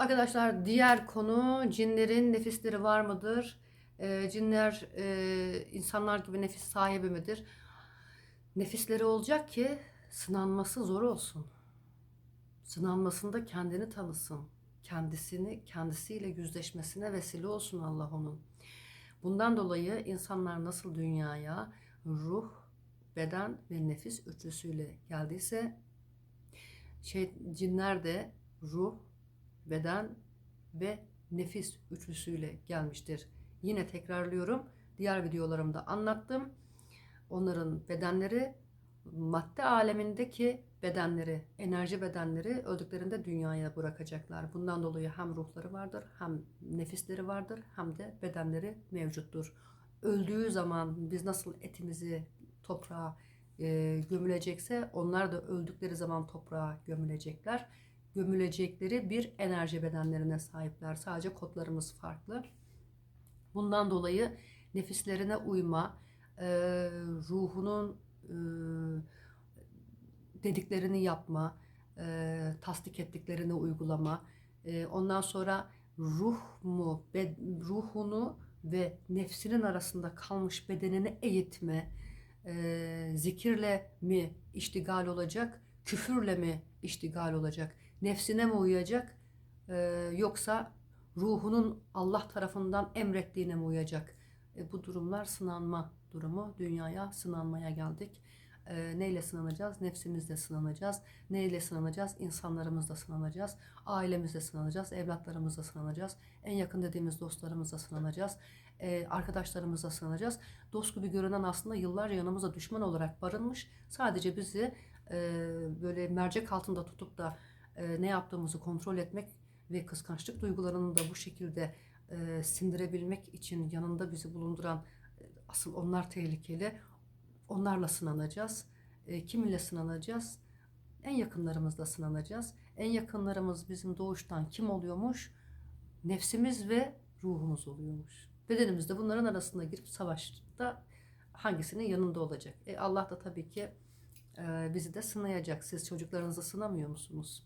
Arkadaşlar diğer konu cinlerin nefisleri var mıdır? Ee, cinler e, insanlar gibi nefis sahibi midir? Nefisleri olacak ki sınanması zor olsun. Sınanmasında kendini tanısın. Kendisini kendisiyle yüzleşmesine vesile olsun Allah onun. Bundan dolayı insanlar nasıl dünyaya ruh, beden ve nefis üçlüsüyle geldiyse şey cinler de ruh, beden ve nefis üçlüsüyle gelmiştir. Yine tekrarlıyorum. Diğer videolarımda anlattım. Onların bedenleri madde alemindeki bedenleri, enerji bedenleri öldüklerinde dünyaya bırakacaklar. Bundan dolayı hem ruhları vardır, hem nefisleri vardır, hem de bedenleri mevcuttur. Öldüğü zaman biz nasıl etimizi toprağa e, gömülecekse onlar da öldükleri zaman toprağa gömülecekler. Gömülecekleri bir enerji bedenlerine sahipler. Sadece kodlarımız farklı. Bundan dolayı nefislerine uyma, e, ruhunun e, dediklerini yapma, e, tasdik ettiklerini uygulama. E, ondan sonra ruh mu, ruhunu ve nefsinin arasında kalmış bedenini eğitme, zikirle mi iştigal olacak, küfürle mi iştigal olacak, nefsine mi uyacak, e, yoksa ruhunun Allah tarafından emrettiğine mi uyacak? E, bu durumlar sınanma durumu. Dünyaya sınanmaya geldik. E, neyle sınanacağız? Nefsimizle sınanacağız. Neyle sınanacağız? İnsanlarımızla sınanacağız. Ailemizle sınanacağız. Evlatlarımızla sınanacağız. En yakın dediğimiz dostlarımızla sınanacağız. E, arkadaşlarımızla sınanacağız. Dost gibi görünen aslında yıllarca yanımıza düşman olarak barınmış. Sadece bizi e, böyle mercek altında tutup da e, ne yaptığımızı kontrol etmek ve kıskançlık duygularını da bu şekilde e, sindirebilmek için yanında bizi bulunduran e, asıl onlar tehlikeli. Onlarla sınanacağız. E, kiminle sınanacağız? En yakınlarımızla sınanacağız. En yakınlarımız bizim doğuştan kim oluyormuş? Nefsimiz ve ruhumuz oluyormuş. Bedenimiz de bunların arasında girip savaşta hangisinin yanında olacak? E, Allah da tabii ki e, bizi de sınayacak. Siz çocuklarınızı sınamıyor musunuz?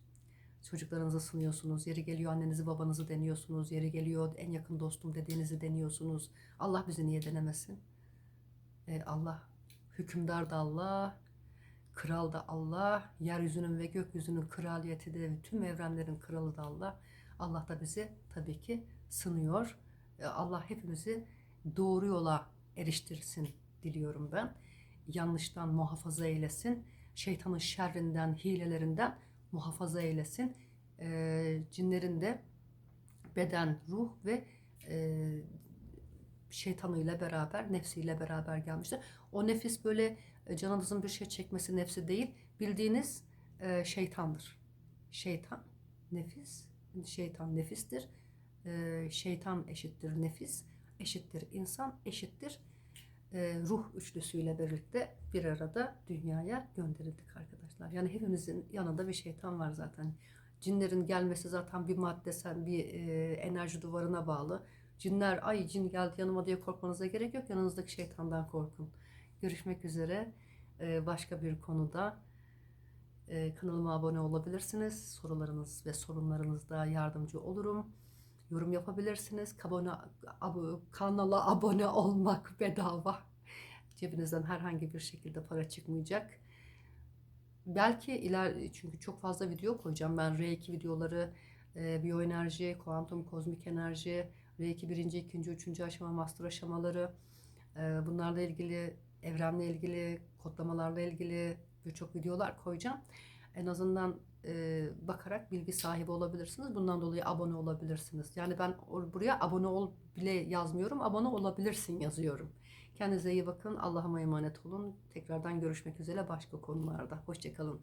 Çocuklarınızı sınıyorsunuz. Yeri geliyor annenizi babanızı deniyorsunuz. Yeri geliyor en yakın dostum dediğinizi deniyorsunuz. Allah bizi niye denemesin? E, Allah hükümdar da Allah, kral da Allah, yeryüzünün ve gökyüzünün kraliyeti de tüm evrenlerin kralı da Allah. Allah da bizi tabii ki sınıyor. E, Allah hepimizi doğru yola eriştirsin diliyorum ben. Yanlıştan muhafaza eylesin. Şeytanın şerrinden, hilelerinden muhafaza eylesin. E, cinlerin de beden, ruh ve e, şeytanıyla beraber, nefsiyle beraber gelmiştir. O nefis böyle e, canınızın bir şey çekmesi nefsi değil, bildiğiniz e, şeytandır. Şeytan, nefis, şeytan nefistir. E, şeytan eşittir nefis, eşittir insan, eşittir e, ruh üçlüsüyle birlikte bir arada dünyaya gönderildik arkadaşlar. Yani hepimizin yanında bir şeytan var zaten. Cinlerin gelmesi zaten bir maddesel bir e, enerji duvarına bağlı. Cinler ay cin geldi yanıma diye korkmanıza gerek yok. Yanınızdaki şeytandan korkun. Görüşmek üzere e, başka bir konuda. E, kanalıma abone olabilirsiniz. Sorularınız ve sorunlarınızda yardımcı olurum. Yorum yapabilirsiniz. Abone, ab- kanala abone olmak bedava. Cebinizden herhangi bir şekilde para çıkmayacak. Belki iler çünkü çok fazla video koyacağım. Ben R2 videoları, e, biyoenerji, kuantum kozmik enerji, R2 birinci, ikinci, üçüncü aşama, master aşamaları, e, bunlarla ilgili, evrenle ilgili, kodlamalarla ilgili birçok videolar koyacağım. En azından e, bakarak bilgi sahibi olabilirsiniz. Bundan dolayı abone olabilirsiniz. Yani ben buraya abone ol bile yazmıyorum. Abone olabilirsin yazıyorum. Kendinize iyi bakın. Allah'a emanet olun. Tekrardan görüşmek üzere başka konularda. Hoşçakalın.